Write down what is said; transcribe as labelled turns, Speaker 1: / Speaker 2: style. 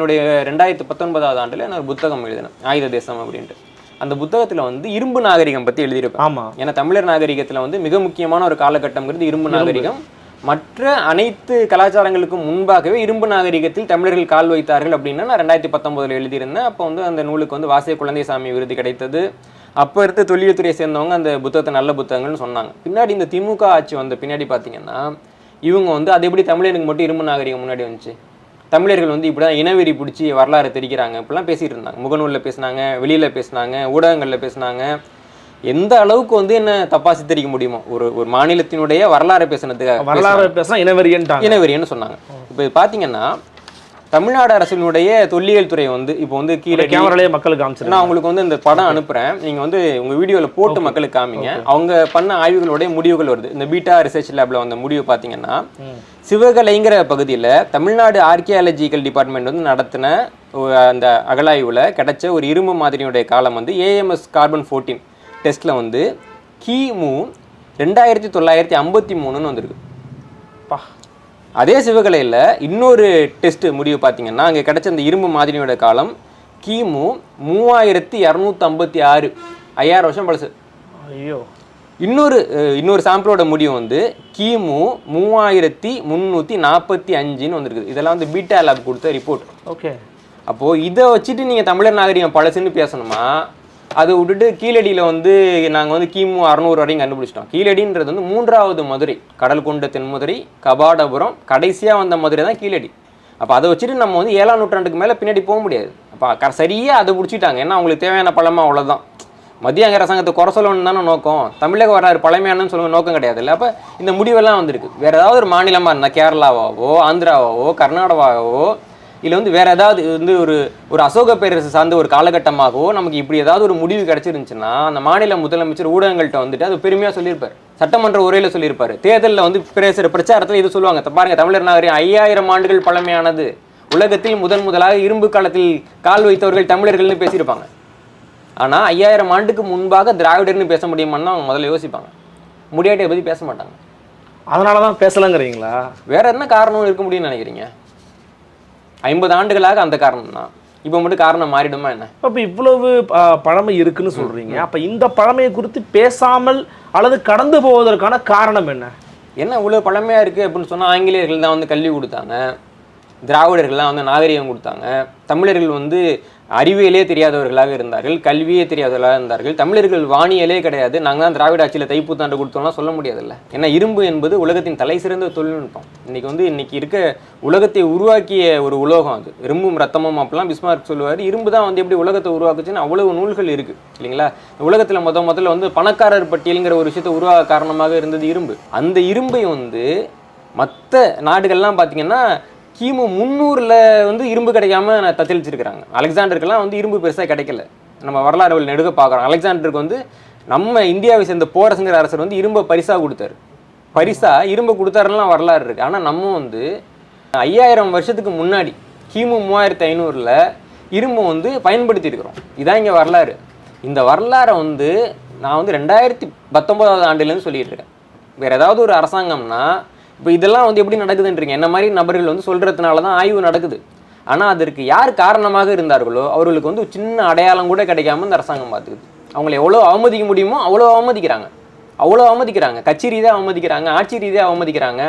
Speaker 1: என்னுடைய ரெண்டாயிரத்தி பத்தொன்பதாவது ஆண்டுல நான் ஒரு புத்தகம் எழுதினேன். ஆயுத தேசம் அப்படின்ட்டு. அந்த புத்தகத்துல வந்து இரும்பு நாகரிகம் பத்தி எழுதியிருப்பேன்.
Speaker 2: ஆமா.
Speaker 1: ஏன்னா தமிழர் நாகரிகத்துல வந்து மிக முக்கியமான ஒரு காலகட்டம்ங்கிறது இரும்பு நாகரிகம். மற்ற அனைத்து கலாச்சாரங்களுக்கும் முன்பாகவே இரும்பு நாகரிகத்தில் தமிழர்கள் கால் வைத்தார்கள் அப்படின்னா நான் ரெண்டாயிரத்தி பத்தொன்பதுல எழுதியிருந்தேன். அப்போ வந்து அந்த நூலுக்கு வந்து வாசிய குழந்தைசாமி விருது கிடைத்தது. அப்போ இருக்க தொழில்துறையை சேர்ந்தவங்க அந்த புத்தகத்தை நல்ல புத்தகங்கள்னு சொன்னாங்க. பின்னாடி இந்த திமுக ஆட்சி வந்த பின்னாடி பார்த்தீங்கன்னா இவங்க வந்து அது எப்படி தமிழனுக்கு மட்டும் இரும்பு நாகரிகம் முன்னாடி வந்துச்சு? தமிழர்கள் வந்து இப்படிதான் இனவெறி பிடிச்சி வரலாறு தெரிக்கிறாங்க இப்படிலாம் பேசிட்டு இருந்தாங்க. முகநூலில் பேசுனாங்க வெளியில பேசுனாங்க ஊடகங்களில் பேசுனாங்க. எந்த அளவுக்கு வந்து என்ன தப்பா சித்தரிக்க முடியுமோ ஒரு ஒரு மாநிலத்தினுடைய வரலாறு பேசுனதுக்காக
Speaker 2: வரலாறு பேசினா இனவெறியன்ட்டாங்க
Speaker 1: இனவெறின்னு சொன்னாங்க. இப்போ பார்த்தீங்கன்னா தமிழ்நாடு அரசினுடைய தொல்லியல் துறை வந்து இப்போ வந்து கீழே
Speaker 2: கேமராலேயே மக்களுக்கு காமிச்சிருக்கேன்
Speaker 1: நான் உங்களுக்கு வந்து இந்த படம் அனுப்புறேன். நீங்க வந்து உங்க வீடியோல போட்டு மக்களுக்கு காமிங்க. அவங்க பண்ண ஆய்வுகளுடைய முடிவுகள் வருது. இந்த பீட்டா ரிசர்ச் லேப்ல வந்த முடிவு பாத்தீங்கன்னா சிவகலைங்கிற பகுதியில தமிழ்நாடு ஆர்கியாலஜிக்கல் டிபார்ட்மெண்ட் வந்து நடத்தின அந்த அகலாய்வுல கிடைச்ச ஒரு இரும்பு மாதிரியுடைய காலம் வந்து ஏஎம்எஸ் கார்பன் ஃபோர்டீன் டெஸ்ட்ல வந்து கிமு ரெண்டாயிரத்தி தொள்ளாயிரத்தி ஐம்பத்தி மூணுன்னு வந்திருக்கு. அதே சிவகலையில் இன்னொரு டெஸ்ட் முடிவு பார்த்தீங்கன்னா அங்கே கிடைச்ச அந்த இரும்பு மாதிரியோட காலம் கிமு மூவாயிரத்தி இரநூத்தி ஐம்பத்தி ஆறு ஐயாயிரம் வருஷம் பழசு.
Speaker 2: ஐயோ.
Speaker 1: இன்னொரு இன்னொரு சாம்பிளோட முடிவு வந்து கிமு மூவாயிரத்தி முந்நூற்றி நாற்பத்தி அஞ்சுன்னு வந்திருக்குது. இதெல்லாம் வந்து பீட்டா லேப் கொடுத்த ரிப்போர்ட்
Speaker 2: ஓகே.
Speaker 1: அப்போது இதை வச்சுட்டு நீங்கள் தமிழர் நாகரிகம் பழசுன்னு பேசணுமா? அதை விட்டுட்டு கீழடியில் வந்து நாங்கள் வந்து கிமு அறநூறு வரையும் கண்டுபிடிச்சிட்டோம். கீழடின்றது வந்து மூன்றாவது மதுரை கடல் கொண்ட தென்மதுரை கபாடபுரம் கடைசியாக வந்த மதுரை தான் கீழடி. அப்போ அதை வச்சுட்டு நம்ம வந்து ஏழாம் நூற்றாண்டுக்கு மேலே பின்னாடி போக முடியாது. அப்போ க சரியாக அதை பிடிச்சிட்டாங்க. ஏன்னா அவங்களுக்கு தேவையான பழமாக அவ்வளோதான் மத்திய அங்க அரசாங்கத்தை குறை சொல்லணும்னு தானே நோக்கம். தமிழக வரலாறு பழமையானு சொல்லுங்க நோக்கம் கிடையாது இல்லை. அப்போ இந்த முடிவெல்லாம் வந்திருக்கு. வேறு ஏதாவது ஒரு மாநிலமாக இருந்தால் கேரளாவாவோ ஆந்திராவாவோ கர்நாடகாவோ இல்லை வந்து வேற ஏதாவது வந்து ஒரு ஒரு அசோக பேரரசு சார்ந்த ஒரு காலகட்டமாகவோ நமக்கு இப்படி ஏதாவது ஒரு முடிவு கிடைச்சிருந்துச்சுன்னா அந்த மாநில முதலமைச்சர் ஊடகங்கள்ட்ட வந்துட்டு அது பெருமையாக சொல்லியிருப்பார். சட்டமன்ற உரையில சொல்லியிருப்பாரு. தேர்தலில் வந்து பேசுகிற பிரச்சாரத்தில் இது சொல்லுவாங்க. "த பாருங்க தமிழர் நாகரிகம் ஐயாயிரம் ஆண்டுகள் பழமையானது. உலகத்தில் முதன் முதலாக இரும்பு காலத்தில் கால் வைத்தவர்கள் தமிழர்கள்னு பேசியிருப்பாங்க. ஆனா ஐயாயிரம் ஆண்டுக்கு முன்பாக திராவிடர்னு பேச முடியுமான்னு அவங்க முதல்ல யோசிப்பாங்க. முடியாட்டியை பத்தி பேச மாட்டாங்க.
Speaker 2: அதனால தான் பேசலங்கிறீங்களா?
Speaker 1: வேற என்ன காரணம் இருக்க முடியும்னு நினைக்கிறீங்க? ஐம்பது ஆண்டுகளாக அந்த காரணம் தான் இப்போ மட்டும் காரணம் மாறிடுமா என்ன?
Speaker 2: அப்ப இவ்வளவு பழமை இருக்குன்னு சொல்றீங்க. அப்ப இந்த பழமையை குறித்து பேசாமல் அல்லது கடந்து போவதற்கான காரணம் என்ன?
Speaker 1: என்ன இவ்வளோ பழமையா இருக்கு அப்படின்னு சொன்னா ஆங்கிலேயர்கள் தான் வந்து கல்வி கொடுத்தாங்க. திராவிடர்கள்லாம் வந்து நாகரிகம் கொடுத்தாங்க. தமிழர்கள் வந்து அறிவியலே தெரியாதவர்களாக இருந்தார்கள் கல்வியே தெரியாதவர்களாக இருந்தார்கள். தமிழர்கள் வானியலே கிடையாது. நாங்கள் தான் திராவிட ஆட்சியில் தைப்புத்தாண்டு கொடுத்தோம்லாம் சொல்ல முடியாதுல்ல. ஏன்னா இரும்பு என்பது உலகத்தின் தலை சிறந்த தொழில்நுட்பம். இன்னைக்கு வந்து இன்னைக்கு இருக்க உலகத்தை உருவாக்கிய ஒரு உலோகம் அது. இரும்பும் ரத்தமும் அப்படிலாம் பிஸ்மார்க் சொல்லுவார். இரும்பு தான் வந்து எப்படி உலகத்தை உருவாக்குச்சுன்னு அவ்வளவு நூல்கள் இருக்குது இல்லைங்களா? உலகத்தில் முத முதல்ல வந்து பணக்காரர் பட்டியலுங்கிற ஒரு விஷயத்தை உருவாக காரணமாக இருந்தது இரும்பு. அந்த இரும்பை வந்து மற்ற நாடுகள்லாம் பார்த்தீங்கன்னா கிமு முந்நூறில் வந்து இரும்பு கிடைக்காம நான் தத்தளிச்சிருக்கிறாங்க. அலெக்சாண்டருக்கெல்லாம் வந்து இரும்பு பெருசாக கிடைக்கல. நம்ம வரலாறு நெடுக பார்க்குறோம். அலெக்சாண்டருக்கு வந்து நம்ம இந்தியாவை சேர்ந்த போரசுங்கிற அரசர் வந்து இரும்பை பரிசாக கொடுத்தாரு. பரிசாக இரும்பை கொடுத்தாருலாம் வரலாறு இருக்குது ஆனால் நம்ம வந்து ஐயாயிரம் வருஷத்துக்கு முன்னாடி கிமு மூவாயிரத்தி ஐநூறில் இரும்பை வந்து பயன்படுத்தியிருக்கிறோம். இதான் இங்கே வரலாறு. இந்த வரலாறை வந்து நான் வந்து ரெண்டாயிரத்தி பத்தொம்போதாவது ஆண்டுலேருந்து சொல்லிட்டு இருக்கேன். வேறு ஏதாவது ஒரு அரசாங்கம்னா இப்போ இதெல்லாம் வந்து எப்படி நடக்குதுன்றீங்க? என்ன மாதிரி நபர்கள் வந்து சொல்கிறதுனால தான் ஆய்வு நடக்குது. ஆனால் அதற்கு யார் காரணமாக இருந்தார்களோ அவர்களுக்கு வந்து ஒரு சின்ன அடையாளம் கூட கிடைக்காம இந்த அரசாங்கம் பார்த்துக்குது. அவங்களை எவ்வளோ அவமதிக்க முடியுமோ அவ்வளோ அவமதிக்கிறாங்க. அவ்வளோ அவமதிக்கிறாங்க. கட்சி ரீதியாக அவமதிக்கிறாங்க ஆட்சி ரீதியாக அவமதிக்கிறாங்க.